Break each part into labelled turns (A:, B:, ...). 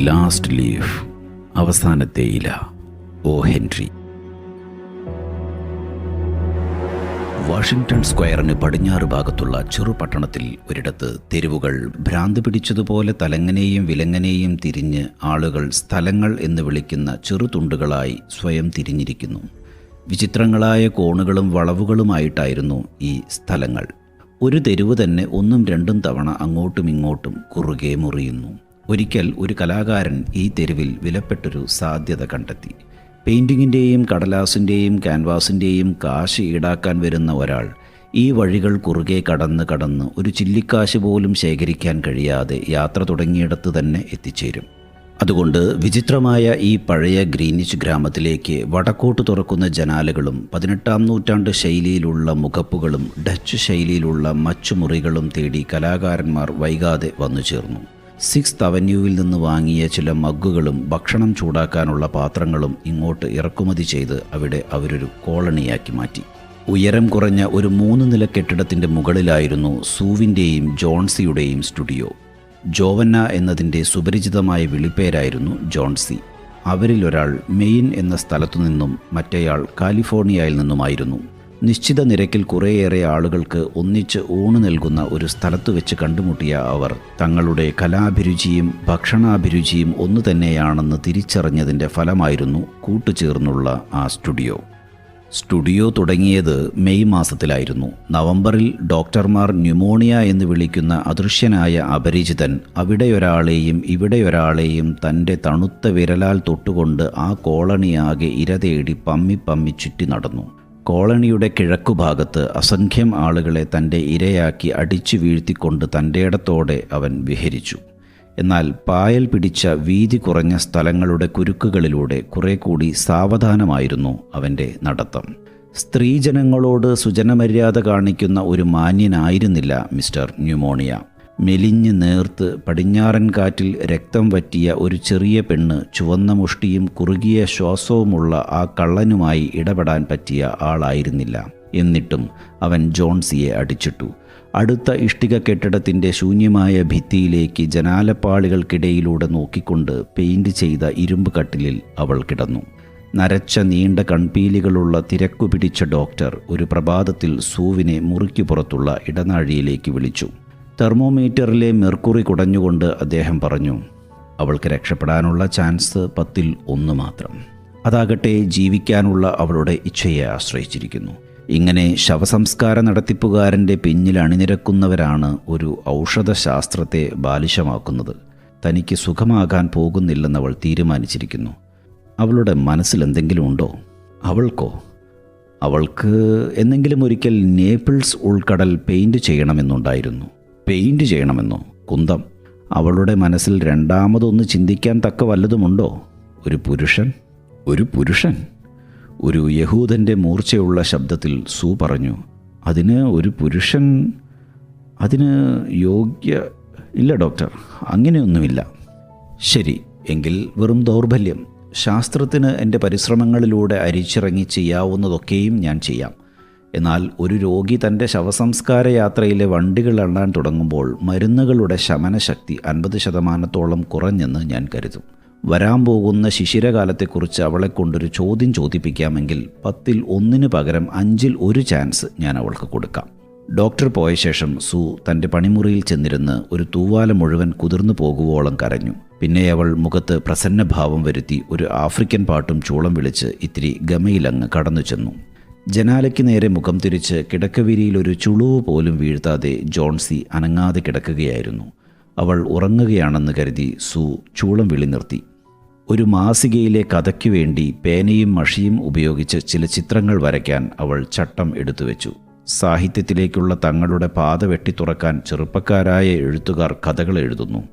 A: Last leaf അവസാനത്തെ ഇല ഓ Henry. Washington സ്ക്വയറിന് പടിഞ്ഞാറ് ഭാഗത്തുള്ള ചെറുപട്ടണത്തിൽ ഒരിടത്ത് തെരുവുകൾ ഭ്രാന്ത് പിടിച്ചതുപോലെ തലങ്ങനെയും വിലങ്ങനെയും തിരിഞ്ഞ് ആളുകൾ സ്ഥലങ്ങൾ എന്ന് വിളിക്കുന്ന ചെറുതുണ്ടുകളായി സ്വയം തിരിഞ്ഞിരിക്കുന്നു. വിചിത്രങ്ങളായ കോണുകളും വളവുകളുമായിട്ടായിരുന്നു ഈ സ്ഥലങ്ങൾ. ഒരു തെരുവ് തന്നെ ഒന്നും രണ്ടും തവണ അങ്ങോട്ടും ഇങ്ങോട്ടും കുറുകെ മുറിയുന്നു. ഒരിക്കൽ ഒരു കലാകാരൻ ഈ തെരുവിൽ വിലപ്പെട്ടൊരു സാധ്യത കണ്ടെത്തി. പെയിന്റിങ്ങിന്റെയും കടലാസിന്റെയും ക്യാൻവാസിന്റെയും കാശ് ഈടാക്കാൻ വരുന്ന ഒരാൾ ഈ വഴികൾ കുറുകെ കടന്ന് കടന്ന് ഒരു ചില്ലിക്കാശ് പോലും ശേഖരിക്കാൻ കഴിയാതെ യാത്ര തുടങ്ങിയിടത്ത് തന്നെ എത്തിച്ചേരും. അതുകൊണ്ട് വിചിത്രമായ ഈ പഴയ ഗ്രീനിച്ച് ഗ്രാമത്തിലേക്ക് വടക്കോട്ട് തുറക്കുന്ന ജനാലകളും പതിനെട്ടാം നൂറ്റാണ്ട് ശൈലിയിലുള്ള മുഖപ്പുകളും ഡച്ച് ശൈലിയിലുള്ള മച്ചുമുറികളും തേടി കലാകാരന്മാർ വൈകാതെ വന്നു ചേർന്നു സിക്സ് അവന്യൂവിൽ നിന്ന് വാങ്ങിയ ചില മഗ്ഗുകളും ഭക്ഷണം ചൂടാക്കാനുള്ള പാത്രങ്ങളും ഇങ്ങോട്ട് ഇറക്കുമതി ചെയ്ത് അവിടെ അവരൊരു കോളണിയാക്കി മാറ്റി. ഉയരം കുറഞ്ഞ ഒരു മൂന്ന് നില കെട്ടിടത്തിന്റെ മുകളിലായിരുന്നു സൂവിന്റെയും ജോൺസിയുടെയും സ്റ്റുഡിയോ. ജോവന്ന എന്നതിന്റെ സുപരിചിതമായ വിളിപ്പേരായിരുന്നു ജോൺസി. അവരിലൊരാൾ മെയിൻ എന്ന സ്ഥലത്തു നിന്നും മറ്റേയാൾ കാലിഫോർണിയയിൽ നിന്നുമായിരുന്നു. നിശ്ചിത നിരക്കിൽ കുറേയേറെ ആളുകൾക്ക് ഒന്നിച്ച് ഊണ് നൽകുന്ന ഒരു സ്ഥലത്ത് വെച്ച് കണ്ടുമുട്ടിയ അവർ തങ്ങളുടെ കലാഭിരുചിയും ഭക്ഷണാഭിരുചിയും ഒന്നു തന്നെയാണെന്ന് തിരിച്ചറിഞ്ഞതിന്റെ ഫലമായിരുന്നു കൂട്ടുചേർന്നുള്ള ആ സ്റ്റുഡിയോ. സ്റ്റുഡിയോ തുടങ്ങിയത് മെയ് മാസത്തിലായിരുന്നു. നവംബറിൽ ഡോക്ടർമാർ ന്യൂമോണിയ എന്ന് വിളിക്കുന്ന അദൃശ്യനായ അപരിചിതൻ അവിടെയൊരാളെയും ഇവിടെയൊരാളെയും തന്റെ തണുത്ത വിരലാൽ തൊട്ടുകൊണ്ട് ആ കോളണിയാകെ ഇരതേടി പമ്മി പമ്മി ചുറ്റി നടന്നു. കോളനിയുടെ കിഴക്കുഭാഗത്ത് അസംഖ്യം ആളുകളെ തന്റെ ഇരയാക്കി അടിച്ചു വീഴ്ത്തിക്കൊണ്ട് തന്റെയിടത്തോടെ അവൻ വിഹരിച്ചു. എന്നാൽ പായൽ പിടിച്ച വീതി കുറഞ്ഞ സ്ഥലങ്ങളുടെ കുരുക്കുകളിലൂടെ കുറെ കൂടി സാവധാനമായിരുന്നു അവന്റെ നടത്തം. സ്ത്രീജനങ്ങളോട് സുജനമര്യാദ കാണിക്കുന്ന ഒരു മാന്യനായിരുന്നില്ല മിസ്റ്റർ ന്യൂമോണിയ. മെലിഞ്ഞ് നേർത്ത് പടിഞ്ഞാറൻ കാറ്റിൽ രക്തം വറ്റിയ ഒരു ചെറിയ പെണ്ണ് ചുവന്ന മുഷ്ടിയും കുറുകിയ ശ്വാസവുമുള്ള ആ കള്ളനുമായി ഇടപെടാൻ പറ്റിയ ആളായിരുന്നില്ല. എന്നിട്ടും അവൻ ജോൺസിയെ അടിച്ചിട്ടു. അടുത്ത ഇഷ്ടിക കെട്ടിടത്തിന്റെ ശൂന്യമായ ഭിത്തിയിലേക്ക് ജനാലപ്പാളികൾക്കിടയിലൂടെ നോക്കിക്കൊണ്ട് പെയിന്റ് ചെയ്ത ഇരുമ്പ് കട്ടിലിൽ അവൾ കിടന്നു. നരച്ച നീണ്ട കൺപീലികളുള്ള തിരക്കു പിടിച്ച ഡോക്ടർ ഒരു പ്രഭാതത്തിൽ സൂവിനെ മുറിക്കു പുറത്തുള്ള ഇടനാഴിയിലേക്ക് വിളിച്ചു. തെർമോമീറ്ററിലെ മെർക്കുറി കുടഞ്ഞുകൊണ്ട് അദ്ദേഹം പറഞ്ഞു അവൾക്ക് രക്ഷപ്പെടാനുള്ള ചാൻസ് പത്തിൽ ഒന്ന് മാത്രം. അതാകട്ടെ ജീവിക്കാനുള്ള അവളുടെ ഇച്ഛയെ ആശ്രയിച്ചിരിക്കുന്നു. ഇങ്ങനെ ശവസംസ്കാര നടത്തിപ്പുകാരന്റെ പിന്നിൽ അണിനിരക്കുന്നവരാണ് ഒരു ഔഷധശാസ്ത്രത്തെ ബാലിശമാക്കുന്നത്. തനിക്ക് സുഖമാകാൻ പോകുന്നില്ലെന്നവൾ തീരുമാനിച്ചിരിക്കുന്നു. അവളുടെ മനസ്സിൽ എന്തെങ്കിലും ഉണ്ടോ? അവൾക്കോ? അവൾക്ക് എന്നെങ്കിലും ഒരിക്കൽ നേപ്പിൾസ് ഉൾക്കടൽ പെയിന്റ് ചെയ്യണമെന്നുണ്ടായിരുന്നു. പെയിന്റ് ചെയ്യണമെന്നോ? കുന്തം. അവളുടെ മനസ്സിൽ രണ്ടാമതൊന്ന് ചിന്തിക്കാൻ തക്ക വല്ലതുമുണ്ടോ? ഒരു പുരുഷൻ? ഒരു പുരുഷൻ? ഒരു യഹൂദന്റെ മൂർച്ചയുള്ള ശബ്ദത്തിൽ സൂ പറഞ്ഞു അതിന് ഒരു പുരുഷൻ? അതിന് യോഗ്യ ഇല്ല ഡോക്ടർ. അങ്ങനെയൊന്നുമില്ല. ശരി എങ്കിൽ വെറും ദൗർബല്യം. ശാസ്ത്രത്തിന് എന്റെ പരിശ്രമങ്ങളിലൂടെ അരിച്ചിറങ്ങി ചെയ്യാവുന്നതൊക്കെയും ഞാൻ ചെയ്യാം. എന്നാൽ ഒരു രോഗി തന്റെ ശവസംസ്കാര യാത്രയിലെ വണ്ടികൾ എണ്ണാൻ തുടങ്ങുമ്പോൾ മരുന്നുകളുടെ ശമനശക്തി അൻപത് ശതമാനത്തോളം കുറഞ്ഞെന്ന് ഞാൻ കരുതും. വരാൻ പോകുന്ന ശിശിരകാലത്തെക്കുറിച്ച് അവളെ കൊണ്ടൊരു ചോദ്യം ചോദിപ്പിക്കാമെങ്കിൽ പത്തിൽ ഒന്നിന് പകരം അഞ്ചിൽ ഒരു ചാൻസ് ഞാൻ അവൾക്ക് കൊടുക്കാം. ഡോക്ടർ പോയ ശേഷം സു തന്റെ പണിമുറിയിൽ ചെന്നിരുന്ന് ഒരു തൂവാല മുഴുവൻ കുതിർന്നു പോകുവോളം കരഞ്ഞു. പിന്നെ അവൾ മുഖത്ത് പ്രസന്നഭാവം വരുത്തി ഒരു ആഫ്രിക്കൻ പാട്ടും ചൂളം വിളിച്ച് ഇത്തിരി ഗമയിലങ്ങ് കടന്നു ചെന്നു ജനാലയ്ക്ക് നേരെ മുഖം തിരിച്ച് കിടക്കവിരിയിൽ ഒരു ചുളുവ് പോലും വീഴ്ത്താതെ ജോൺസി അനങ്ങാതെ കിടക്കുകയായിരുന്നു. അവൾ ഉറങ്ങുകയാണെന്ന് കരുതി സു ചൂളം വിളി നിർത്തി. ഒരു മാസികയിലെ കഥയ്ക്ക് വേണ്ടി പേനയും മഷിയും ഉപയോഗിച്ച് ചില ചിത്രങ്ങൾ വരയ്ക്കാൻ അവൾ ചട്ടം എടുത്തു വെച്ചു. സാഹിത്യത്തിലേക്കുള്ള തങ്ങളുടെ പാത വെട്ടിത്തുറക്കാൻ ചെറുപ്പക്കാരായ എഴുത്തുകാർ കഥകൾ എഴുതുന്നു.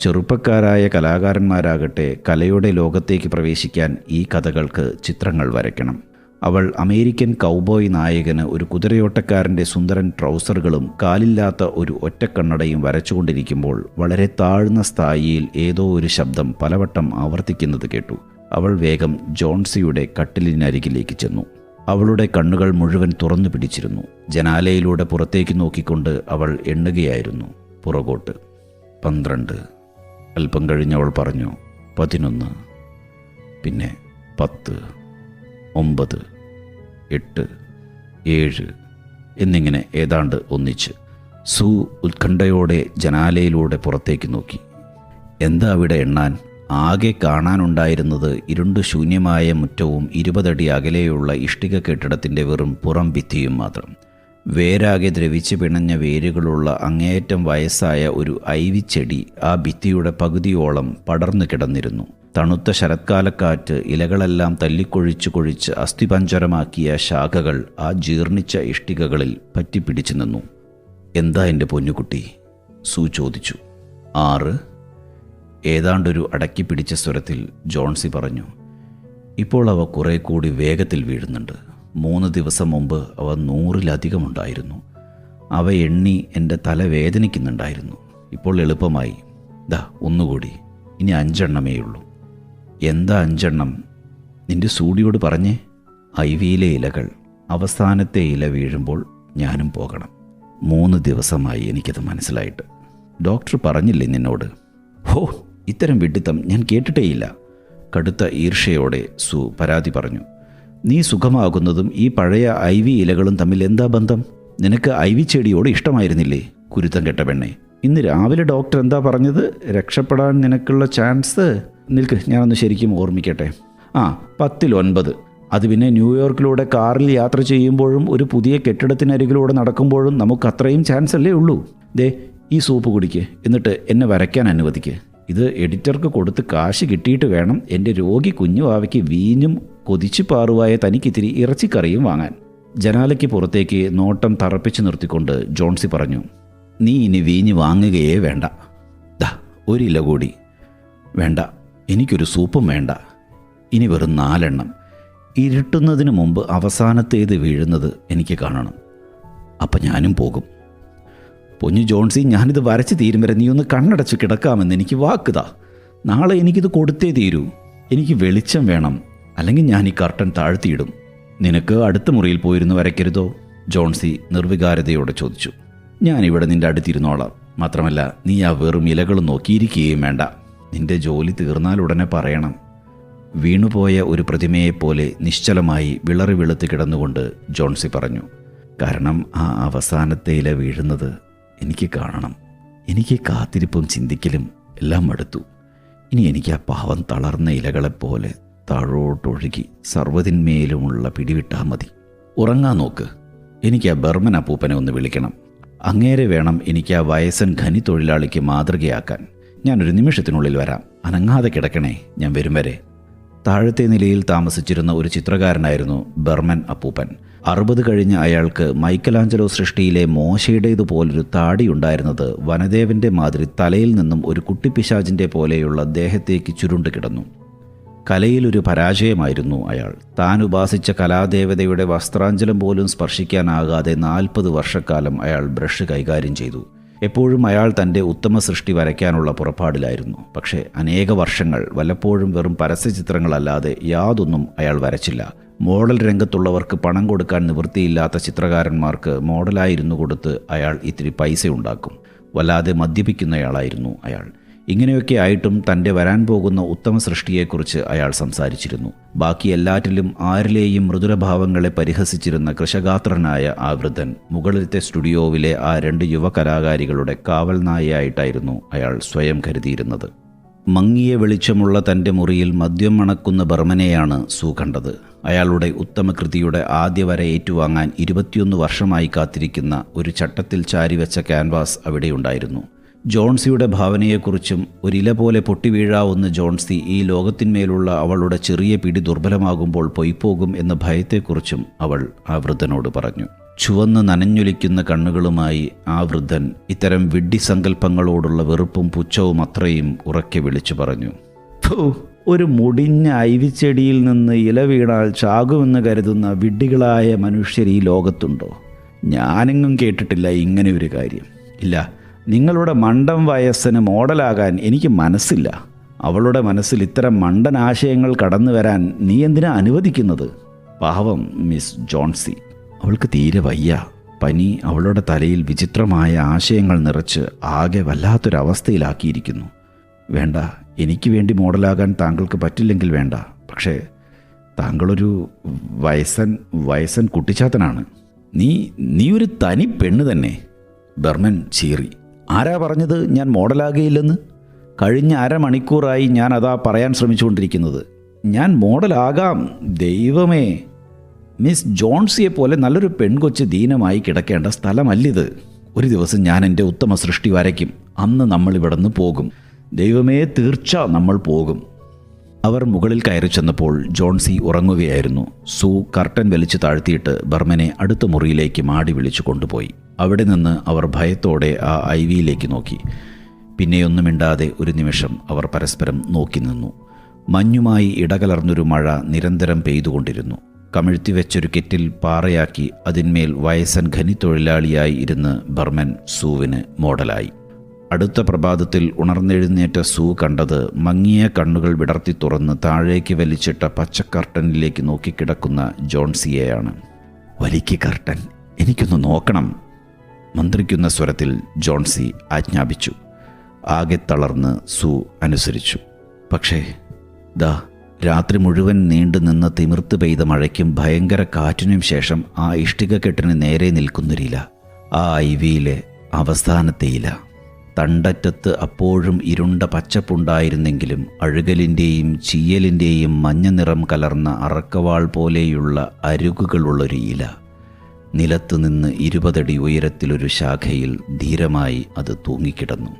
A: ചെറുപ്പക്കാരായ കലാകാരന്മാരാകട്ടെ കലയുടെ ലോകത്തേക്ക് പ്രവേശിക്കാൻ ഈ കഥകൾക്ക് ചിത്രങ്ങൾ വരയ്ക്കണം. അവൾ അമേരിക്കൻ കൗബോയ് നായകന് ഒരു കുതിരയോട്ടക്കാരന്റെ സുന്ദരൻ ട്രൗസറുകളും കാലില്ലാത്ത ഒരു ഒറ്റക്കണ്ണടയും വരച്ചുകൊണ്ടിരിക്കുമ്പോൾ വളരെ താഴ്ന്ന സ്ഥായിയിൽ ഏതോ ഒരു ശബ്ദം പലവട്ടം ആവർത്തിക്കുന്നത് കേട്ടു. അവൾ വേഗം ജോൺസിയുടെ കട്ടിലിനരികിലേക്ക് ചെന്നു. അവളുടെ കണ്ണുകൾ മുഴുവൻ തുറന്നു പിടിച്ചിരുന്നു. ജനാലയിലൂടെ പുറത്തേക്ക് നോക്കിക്കൊണ്ട് അവൾ എണ്ണുകയായിരുന്നു. പുറകോട്ട്. പന്ത്രണ്ട്. അല്പം കഴിഞ്ഞ് അവൾ പറഞ്ഞു പതിനൊന്ന്. പിന്നെ പത്ത്. ഒമ്പത് എട്ട് ഏഴ് എന്നിങ്ങനെ ഏതാണ്ട് ഒന്നിച്ച് സു ഉത്കണ്ഠയോടെ ജനാലയിലൂടെ പുറത്തേക്ക് നോക്കി. എന്താ അവിടെ എണ്ണാൻ? ആകെ കാണാനുണ്ടായിരുന്നത് ഇരുണ്ട് ശൂന്യമായ മുറ്റവും ഇരുപതടി അകലെയുള്ള ഇഷ്ടിക കെട്ടിടത്തിന്റെ വെറും പുറം ഭിത്തിയും മാത്രം. വേരാകെ ദ്രവിച്ച് പിണഞ്ഞ വേരുകളുള്ള അങ്ങേയറ്റം വയസ്സായ ഒരു ഐവിച്ചെടി ആ ഭിത്തിയുടെ പകുതിയോളം പടർന്നു കിടന്നിരുന്നു. തണുത്ത ശരത്കാലക്കാറ്റ് ഇലകളെല്ലാം തല്ലിക്കൊഴിച്ചു കൊഴിച്ച് അസ്ഥിപഞ്ചരമാക്കിയ ശാഖകൾ ആ ജീർണിച്ച ഇഷ്ടികകളിൽ പറ്റിപ്പിടിച്ചു നിന്നു. എന്താ എന്റെ പൊന്നുകുട്ടി? സു ചോദിച്ചു. ആറ്. ഏതാണ്ടൊരു അടക്കി പിടിച്ച സ്വരത്തിൽ ജോൺസി പറഞ്ഞു. ഇപ്പോൾ അവ കുറെ കൂടി വേഗത്തിൽ വീഴുന്നുണ്ട്. മൂന്ന് ദിവസം മുമ്പ് അവ നൂറിലധികം ഉണ്ടായിരുന്നു. അവ എണ്ണി എന്റെ തല വേദനിക്കുന്നുണ്ടായിരുന്നു. ഇപ്പോൾ എളുപ്പമായി. ദാ ഒന്നുകൂടി. ഇനി അഞ്ചെണ്ണമേ ഉള്ളൂ എന്താ അഞ്ചെണ്ണം? നിന്റെ സൂടിയോട് പറഞ്ഞേ. ഐവിയിലെ ഇലകൾ അവസാനത്തെ ഇല വീഴുമ്പോൾ ഞാനും പോകണം. മൂന്ന് ദിവസമായി എനിക്കത് മനസ്സിലായിട്ട്. ഡോക്ടർ പറഞ്ഞില്ലേ നിന്നോട്? ഹോ ഇത്തരം വിഡിത്തം ഞാൻ കേട്ടിട്ടേയില്ല. കടുത്ത ഈർഷയോടെ സു പരാതി പറഞ്ഞു. നീ സുഖമാകുന്നതും ഈ പഴയ ഐ വി ഇലകളും തമ്മിൽ എന്താ ബന്ധം? നിനക്ക് ഐ വി ചെടിയോട് ഇഷ്ടമായിരുന്നില്ലേ? കുരുത്തം കെട്ട പെണ്ണെ. ഇന്ന് രാവിലെ ഡോക്ടർ എന്താ പറഞ്ഞത്? രക്ഷപ്പെടാൻ നിനക്കുള്ള ചാൻസ്? നിൽക്ക് ഞാനൊന്ന് ശരിക്കും ഓർമ്മിക്കട്ടെ. ആ പത്തിൽ ഒൻപത് അത് പിന്നെ ന്യൂയോർക്കിലൂടെ കാറിൽ യാത്ര ചെയ്യുമ്പോഴും ഒരു പുതിയ കെട്ടിടത്തിനരികിലൂടെ നടക്കുമ്പോഴും നമുക്ക് അത്രയും ചാൻസ് അല്ലേ ഉള്ളൂ? ദേ ഈ സൂപ്പ് കുടിക്ക് എന്നിട്ട് എന്നെ വരയ്ക്കാൻ അനുവദിക്ക്. ഇത് എഡിറ്റർക്ക് കൊടുത്ത് കാശ് കിട്ടിയിട്ട് വേണം എന്റെ രോഗി കുഞ്ഞു ആവയ്ക്ക് വീഞ്ഞും കൊതിച്ചു പാറുവായ തനിക്കിത്തിരി ഇറച്ചിക്കറിയും വാങ്ങാൻ. ജനാലയ്ക്ക് പുറത്തേക്ക് നോട്ടം തറപ്പിച്ചു നിർത്തിക്കൊണ്ട് ജോൺസി പറഞ്ഞു നീ ഇനി വീഞ്ഞ് വാങ്ങുകയേ വേണ്ട. ദാ ഒരില കൂടി. വേണ്ട എനിക്കൊരു സൂപ്പും വേണ്ട. ഇനി വെറും നാലെണ്ണം. ഇരുട്ടുന്നതിന് മുമ്പ് അവസാനത്തേത് വീഴുന്നത് എനിക്ക് കാണണം. അപ്പം ഞാനും പോകും. പൊഞ്ഞു ജോൺസി ഞാനിത് വരച്ച് തീരും വരെ നീ ഒന്ന് കണ്ണടച്ച് കിടക്കാമെന്ന് എനിക്ക് വാക്കുതാ. നാളെ എനിക്കിത് കൊടുത്തേ തീരൂ. എനിക്ക് വെളിച്ചം വേണം. അല്ലെങ്കിൽ ഞാൻ ഈ കർട്ടൻ താഴ്ത്തിയിടും. നിനക്ക് അടുത്ത മുറിയിൽ പോയിരുന്നു വരയ്ക്കരുതോ? ജോൺസി നിർവികാരതയോടെ ചോദിച്ചു. ഞാനിവിടെ നിന്റെ അടുത്തിരുന്നോളാം. മാത്രമല്ല നീ ആ വെറും ഇലകളും നോക്കിയിരിക്കുകയും വേണ്ട. നിന്റെ ജോലി തീർന്നാൽ ഉടനെ പറയണം. വീണുപോയ ഒരു പ്രതിമയെപ്പോലെ നിശ്ചലമായി വിളറി വെളുത്ത് കിടന്നുകൊണ്ട് ജോൺസി പറഞ്ഞു കാരണം ആ അവസാനത്തെ ഇല വീഴുന്നത് എനിക്ക് കാണണം. എനിക്ക് കാത്തിരിപ്പും ചിന്തിക്കലും എല്ലാം മടുത്തു. ഇനി എനിക്ക് ആ പാവം തളർന്ന ഇലകളെപ്പോലെ താഴോട്ടൊഴുകി സർവതിന്മേലുമുള്ള പിടിവിട്ടാൽ മതി. ഉറങ്ങാൻ നോക്ക്. എനിക്ക് ആ ബർമൻ അപ്പൂപ്പനെ ഒന്ന് വിളിക്കണം. അങ്ങേരെ വേണം എനിക്ക് ആ വയസ്സൻ ഖനി തൊഴിലാളിക്ക് മാതൃകയാക്കാൻ. ഞാനൊരു നിമിഷത്തിനുള്ളിൽ വരാം. അനങ്ങാതെ കിടക്കണേ ഞാൻ വരും വരെ. താഴത്തെ നിലയിൽ താമസിച്ചിരുന്ന ഒരു ചിത്രകാരനായിരുന്നു ബർമൻ അപ്പൂപ്പൻ. അറുപത് കഴിഞ്ഞ അയാൾക്ക് മൈക്കലാഞ്ചലോ സൃഷ്ടിയിലെ മോശയുടേതുപോലൊരു താടി ഉണ്ടായിരുന്നത് വനദേവന്റെ മാതിരി തലയിൽ നിന്നും ഒരു കുട്ടിപ്പിശാചിന്റെ പോലെയുള്ള ദേഹത്തേക്ക് ചുരുണ്ട് കിടന്നു. കലയിലൊരു പരാജയമായിരുന്നു അയാൾ. താൻ ഉപാസിച്ച കലാദേവതയുടെ വസ്ത്രാഞ്ചലം പോലും സ്പർശിക്കാനാകാതെ നാൽപ്പത് വർഷക്കാലം അയാൾ ബ്രഷ് കൈകാര്യം ചെയ്തു. എപ്പോഴും അയാൾ തന്റെ ഉത്തമ സൃഷ്ടി വരയ്ക്കാനുള്ള പുറപ്പാടിലായിരുന്നു. പക്ഷേ അനേക വർഷങ്ങൾ വല്ലപ്പോഴും വെറും പരസ്യചിത്രങ്ങളല്ലാതെ യാതൊന്നും അയാൾ വരച്ചില്ല. മോഡൽ രംഗത്തുള്ളവർക്ക് പണം കൊടുക്കാൻ നിവൃത്തിയില്ലാത്ത ചിത്രകാരന്മാർക്ക് മോഡലായിരുന്നു കൊടുത്ത് അയാൾ ഇത്തിരി പൈസ ഉണ്ടാക്കും വല്ലാതെ മദ്യപിക്കുന്നയാളായിരുന്നു അയാൾ. ഇങ്ങനെയൊക്കെ ആയിട്ടും തന്റെ വരാൻ പോകുന്ന ഉത്തമ സൃഷ്ടിയെക്കുറിച്ച് അയാൾ സംസാരിച്ചിരുന്നു. ബാക്കി എല്ലാറ്റിലും ആരിലെയും മൃദുരഭാവങ്ങളെ പരിഹസിച്ചിരുന്ന കൃഷഗാത്രനായ ആ വൃദ്ധൻ മുകളിലത്തെ സ്റ്റുഡിയോവിലെ ആ രണ്ട് യുവ കലാകാരികളുടെ കാവൽ നായയായിട്ടായിരുന്നു അയാൾ സ്വയം കരുതിയിരുന്നത്. മങ്ങിയ വെളിച്ചമുള്ള തന്റെ മുറിയിൽ മദ്യം മണക്കുന്ന ബർമനെയാണ് സൂ കണ്ടത്. അയാളുടെ ഉത്തമകൃതിയുടെ ആദ്യ വര ഏറ്റുവാങ്ങാൻ ഇരുപത്തിയൊന്ന് വർഷമായി കാത്തിരിക്കുന്ന ഒരു ചട്ടത്തിൽ ചാരിവെച്ച ക്യാൻവാസ് അവിടെയുണ്ടായിരുന്നു. ജോൺസിയുടെ ഭാവനയെക്കുറിച്ചും ഒരില പോലെ പൊട്ടിവീഴാവുന്ന ജോൺസി ഈ ലോകത്തിന്മേലുള്ള അവളുടെ ചെറിയ പിടി ദുർബലമാകുമ്പോൾ പൊയ്പോകും എന്ന ഭയത്തെക്കുറിച്ചും അവൾ ആ വൃദ്ധനോട് പറഞ്ഞു. ചുവന്ന് നനഞ്ഞൊലിക്കുന്ന കണ്ണുകളുമായി ആ വൃദ്ധൻ ഇത്തരം വിഡ്ഢി സങ്കല്പങ്ങളോടുള്ള വെറുപ്പും പുച്ഛവും അത്രയും ഉറക്കെ വിളിച്ചു പറഞ്ഞു. "ഫു, ഒരു മുടിഞ്ഞ ഐവിച്ചെടിയിൽ നിന്ന് ഇല വീണാൽ ചാകുമെന്ന് കരുതുന്ന വിഡ്ഢികളായ മനുഷ്യർ ഈ ലോകത്തുണ്ടോ? ഞാനെങ്ങും കേട്ടിട്ടില്ല ഇങ്ങനെ ഒരു കാര്യം. ഇല്ല നിങ്ങളുടെ മണ്ടം വയസ്സിന് മോഡലാകാൻ എനിക്ക് മനസ്സില്ല. അവളുടെ മനസ്സിൽ ഇത്തരം മണ്ടൻ ആശയങ്ങൾ കടന്നു വരാൻ നീ എന്തിനാ അനുവദിക്കുന്നത്? പാവം മിസ് ജോൺസി. അവൾക്ക് തീരെ വയ്യ. പനി അവളുടെ തലയിൽ വിചിത്രമായ ആശയങ്ങൾ നിറച്ച് ആകെ വല്ലാത്തൊരവസ്ഥയിലാക്കിയിരിക്കുന്നു. വേണ്ട എനിക്ക് വേണ്ടി മോഡലാകാൻ താങ്കൾക്ക് പറ്റില്ലെങ്കിൽ വേണ്ട. പക്ഷേ താങ്കളൊരു വയസ്സൻ വയസ്സൻ കുട്ടിച്ചാത്തനാണ്. നീ നീ ഒരു തനി പെണ്ണ് തന്നെ. ബർമൻ ചീറി. ആരാ പറഞ്ഞത് ഞാൻ മോഡലാകുകയില്ലെന്ന്? കഴിഞ്ഞ അരമണിക്കൂറായി ഞാൻ അതാ പറയാൻ ശ്രമിച്ചുകൊണ്ടിരിക്കുന്നത്. ഞാൻ മോഡലാകാം ദൈവമേ. മിസ് ജോൺസിയെ പോലെ നല്ലൊരു പെൺകൊച്ച് ദീനമായി കിടക്കേണ്ട സ്ഥലമല്ലിത്. ഒരു ദിവസം ഞാൻ എന്റെ ഉത്തമ സൃഷ്ടി വരയ്ക്കും. അന്ന് നമ്മൾ ഇവിടെ നിന്ന് പോകും. ദൈവമേ തീർച്ച നമ്മൾ പോകും. അവർ മുകളിൽ കയറി ചെന്നപ്പോൾ ജോൺസി ഉറങ്ങുകയായിരുന്നു. സൂ കർട്ടൻ വലിച്ചു താഴ്ത്തിയിട്ട് ബർമനെ അടുത്ത മുറിയിലേക്ക് മാടി വിളിച്ചു കൊണ്ടുപോയി. അവിടെ നിന്ന് അവർ ഭയത്തോടെ ആ ഐ വിയിലേക്ക് നോക്കി. പിന്നെയൊന്നും മിണ്ടാതെ ഒരു നിമിഷം അവർ പരസ്പരം നോക്കി നിന്നു. മഞ്ഞുമായി ഇടകലർന്നൊരു മഴ നിരന്തരം പെയ്തുകൊണ്ടിരുന്നു. കമിഴ്ത്തി വെച്ചൊരു കെറ്റിൽ പാറയാക്കി അതിന്മേൽ വയസ്സൻ ഖനിത്തൊഴിലാളിയായി ഇരുന്ന് ബർമൻ സൂവിന് മോഡലായി. അടുത്ത പ്രഭാതത്തിൽ ഉണർന്നെഴുന്നേറ്റ സൂ കണ്ടത് മങ്ങിയ കണ്ണുകൾ വിടർത്തി തുറന്ന് താഴേക്ക് വലിച്ചിട്ട പച്ചക്കർട്ടനിലേക്ക് നോക്കിക്കിടക്കുന്ന ജോൺസിയെയാണ്. വലിക്ക് കർട്ടൻ എനിക്കൊന്ന് നോക്കണം മന്ത്രിക്കുന്ന സ്വരത്തിൽ ജോൺസി ആജ്ഞാപിച്ചു. ആകെ തളർന്ന് സു അനുസരിച്ചു. പക്ഷേ ദാ രാത്രി മുഴുവൻ നീണ്ടു നിന്ന് തിമിർത്ത് പെയ്ത മഴയ്ക്കും ഭയങ്കര കാറ്റിനും ശേഷം ആ ഇഷ്ടികക്കെട്ടിന് നേരെ നിൽക്കുന്നൊരില ആ ഐവിയിലെ അവസാനത്തെ ഇല തണ്ടറ്റത്ത് അപ്പോഴും ഇരുണ്ട പച്ചപ്പുണ്ടായിരുന്നെങ്കിലും അഴുകലിന്റെയും ചീയലിന്റെയും മഞ്ഞ നിറം കലർന്ന അറക്കവാൾ പോലെയുള്ള അരുകുകളുള്ളൊരു ഇല. നിലത്തു നിന്ന് ഇരുപതടി ഉയരത്തിലൊരു ശാഖയിൽ ധീരമായി അത് തൂങ്ങിക്കിടന്നു.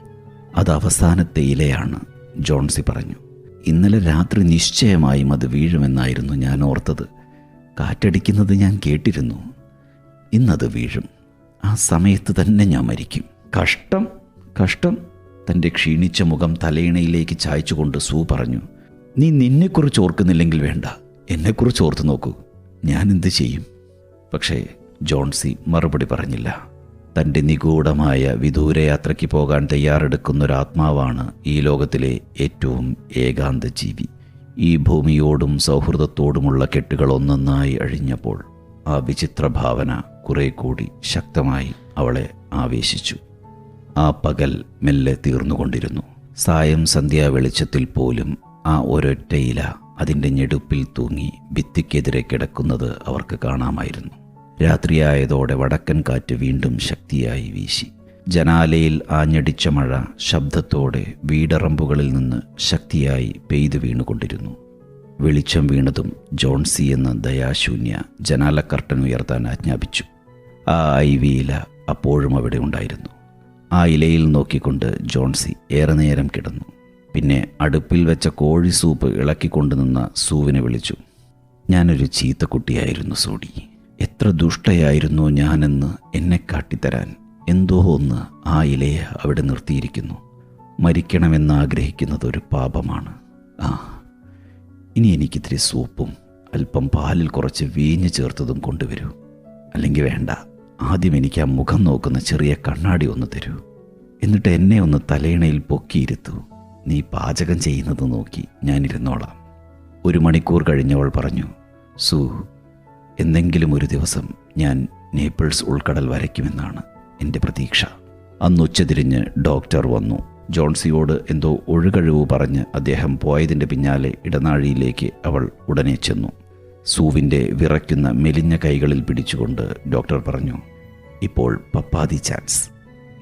A: അത് അവസാനത്തെ ഇലയാണ് ജോൺസി പറഞ്ഞു. ഇന്നലെ രാത്രി നിശ്ചയമായും അത് വീഴുമെന്നായിരുന്നു ഞാൻ ഓർത്തത്. കാറ്റടിക്കുന്നത് ഞാൻ കേട്ടിരുന്നു. ഇന്നത് വീഴും. ആ സമയത്ത് തന്നെ ഞാൻ മരിക്കും. കഷ്ടം കഷ്ടം. തന്റെ ക്ഷീണിച്ച മുഖം തലയിണയിലേക്ക് ചായച്ചുകൊണ്ട് സൂ പറഞ്ഞു. നീ നിന്നെക്കുറിച്ച് ഓർക്കുന്നില്ലെങ്കിൽ വേണ്ട. എന്നെക്കുറിച്ച് ഓർത്തു നോക്കൂ. ഞാൻ എന്ത് ചെയ്യും? പക്ഷേ ജോൺസി മറുപടി പറഞ്ഞില്ല. തന്റെ നിഗൂഢമായ വിദൂരയാത്രയ്ക്ക് പോകാൻ തയ്യാറെടുക്കുന്നൊരാത്മാവാണ് ഈ ലോകത്തിലെ ഏറ്റവും ഏകാന്ത ജീവി ഈ ഭൂമിയോടും സൗഹൃദത്തോടുമുള്ള കെട്ടുകൾ ഒന്നൊന്നായി അഴിഞ്ഞപ്പോൾ ആ വിചിത്ര ഭാവന കുറെ കൂടി ശക്തമായി അവളെ ആവേശിച്ചു. ആ പകൽ മെല്ലെ തീർന്നുകൊണ്ടിരുന്നു. സായം സന്ധ്യാ വെളിച്ചത്തിൽ പോലും ആ ഒരൊറ്റയില അതിന്റെ ഞെടുപ്പിൽ തൂങ്ങി ഭിത്തിക്കെതിരെ കിടക്കുന്നത് അവർക്ക് കാണാമായിരുന്നു. രാത്രിയായതോടെ വടക്കൻ കാറ്റ് വീണ്ടും ശക്തിയായി വീശി. ജനാലയിൽ ആഞ്ഞടിച്ച മഴ ശബ്ദത്തോടെ വീടറമ്പുകളിൽ നിന്ന് ശക്തിയായി പെയ്തു വീണുകൊണ്ടിരുന്നു. വെളിച്ചം വീണതും ജോൺസി എന്ന ദയാശൂന്യ ജനാലക്കർട്ടൻ ഉയർത്താൻ ആജ്ഞാപിച്ചു. ആ ഐവിയില അപ്പോഴും അവിടെ ഉണ്ടായിരുന്നു. ആ ഇലയിൽ നോക്കിക്കൊണ്ട് ജോൺസി ഏറെ നേരം കിടന്നു. പിന്നെ അടുപ്പിൽ വെച്ച കോഴി സൂപ്പ് ഇളക്കിക്കൊണ്ടു നിന്ന സൂവിനെ വിളിച്ചു. ഞാനൊരു ചീത്തക്കുട്ടിയായിരുന്നു സൂടി എത്ര ദുഷ്ടയായിരുന്നു ഞാനെന്ന് എന്നെ കാട്ടിത്തരാൻ എന്തോ ഒന്ന് ആ ഇലയെ അവിടെ നിർത്തിയിരിക്കുന്നു. മരിക്കണമെന്ന് ആഗ്രഹിക്കുന്നത് ഒരു പാപമാണ്. ആ ഇനി എനിക്കിത്തിരി സൂപ്പും അല്പം പാലിൽ കുറച്ച് വീഞ്ഞ് ചേർത്തതും കൊണ്ടുവരൂ. അല്ലെങ്കിൽ വേണ്ട ആദ്യം എനിക്ക് ആ മുഖം നോക്കുന്ന ചെറിയ കണ്ണാടി ഒന്ന് തരൂ. എന്നിട്ട് എന്നെ ഒന്ന് തലയിണയിൽ പൊക്കിയിരുത്തു. നീ പാചകം ചെയ്യുന്നത് നോക്കി ഞാനിരുന്നോളാം. ഒരു മണിക്കൂർ കഴിഞ്ഞവൾ പറഞ്ഞു സു എന്തെങ്കിലും ഒരു ദിവസം ഞാൻ നേപ്പിൾസ് ഉൾക്കടൽ വരയ്ക്കുമെന്നാണ് എന്റെ പ്രതീക്ഷ. അന്ന് ഉച്ചതിരിഞ്ഞ് ഡോക്ടർ വന്നു. ജോൺസിയോട് എന്തോ ഒഴുകഴിവ് പറഞ്ഞ് അദ്ദേഹം പോയതിന്റെ പിന്നാലെ ഇടനാഴിയിലേക്ക് അവൾ ഉടനെ ചെന്നു. സൂവിന്റെ വിറയ്ക്കുന്ന മെലിഞ്ഞ കൈകളിൽ പിടിച്ചുകൊണ്ട് ഡോക്ടർ പറഞ്ഞു ഇപ്പോൾ പപ്പാതി ചാൻസ്.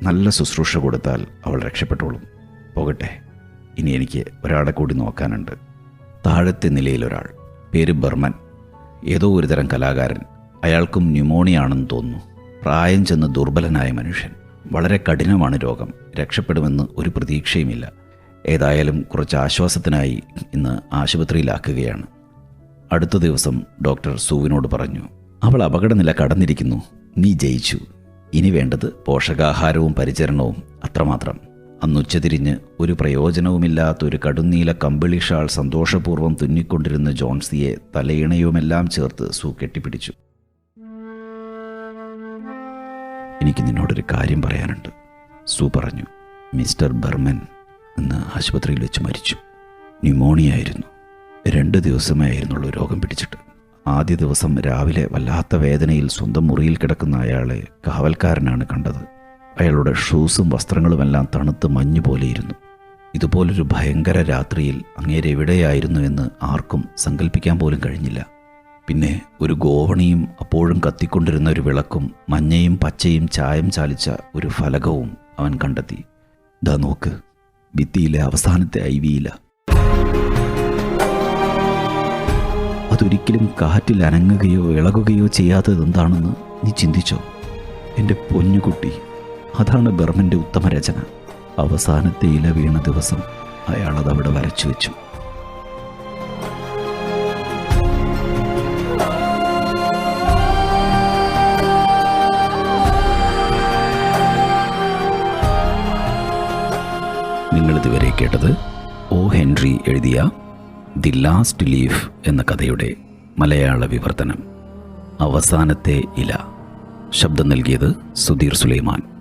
A: നല്ല ശുശ്രൂഷ കൊടുത്താൽ അവൾ രക്ഷപ്പെട്ടോളും. പോകട്ടെ. ഇനി എനിക്ക് ഒരാളെ കൂടി നോക്കാനുണ്ട്. താഴത്തെ നിലയിലൊരാൾ പേര് ബർമൻ ഏതോ ഒരു തരം കലാകാരൻ. അയാൾക്കും ന്യൂമോണിയാണെന്ന് തോന്നുന്നു. പ്രായം ചെന്ന് ദുർബലനായ മനുഷ്യൻ. വളരെ കഠിനമാണ് രോഗം. രക്ഷപ്പെടുമെന്ന് ഒരു പ്രതീക്ഷയുമില്ല. ഏതായാലും കുറച്ച് ആശ്വാസത്തിനായി ഇന്ന് ആശുപത്രിയിലാക്കുകയാണ്. അടുത്ത ദിവസം ഡോക്ടർ സൂവിനോട് പറഞ്ഞു അവൾ അപകടനില കടന്നിരിക്കുന്നു. നീ ജയിച്ചു. ഇനി വേണ്ടത് പോഷകാഹാരവും പരിചരണവും അത്രമാത്രം. അന്നുച്ചതിരിഞ്ഞ് ഒരു പ്രയോജനവുമില്ലാത്ത ഒരു കടുന്നീല കമ്പിളി ഷാൾ സന്തോഷപൂർവം തുന്നിക്കൊണ്ടിരുന്ന ജോൺസിയെ തലയിണയുമെല്ലാം ചേർത്ത് സൂ കെട്ടിപ്പിടിച്ചു. എനിക്ക് നിന്നോടൊരു കാര്യം പറയാനുണ്ട്. സു പറഞ്ഞു മിസ്റ്റർ ബർമൻ ഇന്ന് ആശുപത്രിയിൽ വെച്ച് മരിച്ചു. ന്യൂമോണിയ ആയിരുന്നു രണ്ട് ദിവസമായിരുന്നുള്ളൂ രോഗം പിടിച്ചിട്ട്. ആദ്യ ദിവസം രാവിലെ വല്ലാത്ത വേദനയിൽ സ്വന്തം മുറിയിൽ കിടക്കുന്ന അയാളെ കാവൽക്കാരനാണ് കണ്ടത്. അയാളുടെ ഷൂസും വസ്ത്രങ്ങളുമെല്ലാം തണുത്ത് മഞ്ഞു പോലെയിരുന്നു ഇതുപോലൊരു ഭയങ്കര രാത്രിയിൽ അങ്ങേരെ എവിടെയായിരുന്നു എന്ന് ആർക്കും സങ്കല്പിക്കാൻ പോലും കഴിഞ്ഞില്ല. പിന്നെ ഒരു ഗോവണിയും അപ്പോഴും കത്തിക്കൊണ്ടിരുന്ന ഒരു വിളക്കും മഞ്ഞയും പച്ചയും ചായം ചാലിച്ച ഒരു ഫലകവും അവൻ കണ്ടെത്തി. ദാ നോക്ക് ഭിത്തിയിലെ അവസാനത്തെ ഐവിയില അതൊരിക്കലും കാറ്റിൽ അനങ്ങുകയോ ഇളകുകയോ ചെയ്യാത്തത് എന്താണെന്ന് നീ ചിന്തിച്ചോ? എന്റെ പൊന്നുകുട്ടി അതാണ് ബർമന്റെ ഉത്തമ രചന. അവസാനത്തെ ഇല വീണ ദിവസം അയാളത് അവിടെ വരച്ചു വെച്ചു. നിങ്ങളിതുവരെ കേട്ടത് ഒ ഹെൻറി എഴുതിയ ദി ലാസ്റ്റ് ലീഫ് എന്ന കഥയുടെ മലയാള വിവർത്തനം. അവസാനത്തെ ഇല. ശബ്ദം നൽകിയത് സുധീർ സുലൈമാൻ.